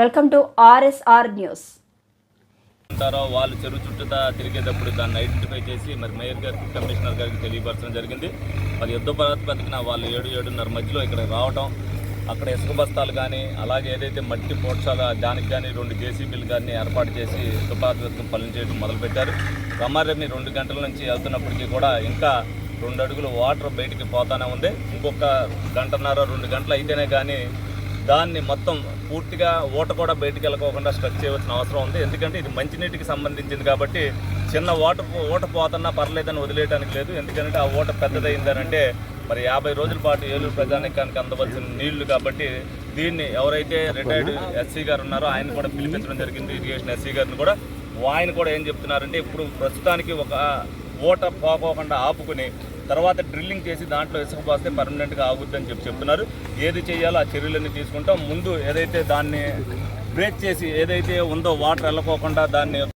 Welcome to RSR news. అంటారో వాళ్ళు చెరువు చుట్టూతా తిరిగేటప్పుడు దాన్ని ఐడెంటిఫై చేసి మరి మేయర్ గారికి కమిషనర్ గారికి తెలియపరచడం జరిగింది. మరి యుద్ధ ప్రాతిపదికన వాళ్ళు ఏడు ఏడున్నర మధ్యలో ఇక్కడ రావటం అక్కడ ఇసుక బస్తాలు కానీ అలాగే ఏదైతే మట్టి పోట్సాల దానికి కానీ రెండు జేసీబీలు కానీ ఏర్పాటు చేసి యుద్ధ ప్రాతిపదికన పనులు చేయడం మొదలుపెట్టారు. రమారమి రెండు గంటల నుంచి వెళ్తున్నప్పటికీ కూడా ఇంకా రెండు అడుగులు వాటర్ బయటికి పోతానే ఉంది. ఇంకొక గంటన్నర రెండు గంటలు అయితేనే కానీ దాన్ని మొత్తం పూర్తిగా ఓట కూడా బయటికి వెళ్ళకోకుండా స్ట్రక్ చేయవలసిన అవసరం ఉంది. ఎందుకంటే ఇది మంచినీటికి సంబంధించింది కాబట్టి చిన్న ఓట ఊట పోతున్నా పర్లేదని వదిలేయడానికి లేదు. ఎందుకంటే ఆ ఓట పెద్దదైందనంటే మరి యాభై రోజుల పాటు ఏలూరు ప్రజానికానికి అందవలసిన నీళ్ళు కాబట్టి దీన్ని ఎవరైతే రిటైర్డ్ ఎస్సీ గారు ఉన్నారో ఆయన కూడా పిలిపించడం జరిగింది. ఇరిగేషన్ ఎస్సీ గారిని కూడా. ఆయన కూడా ఏం చెప్తున్నారంటే ఇప్పుడు ప్రస్తుతానికి ఒక ఓట పోకోకుండా ఆపుకుని తర్వాత డ్రిల్లింగ్ చేసి దాంట్లో ఇసుక పోస్తే పర్మనెంట్గా ఆగుద్దని చెప్పి చెప్తున్నారు. ఏది చేయాలో ఆ చర్యలన్నీ తీసుకుంటాం. ముందు ఏదైతే దాన్ని బ్రేక్ చేసి ఏదైతే ఉందో వాటర్ వెళ్ళకోకుండా దాన్ని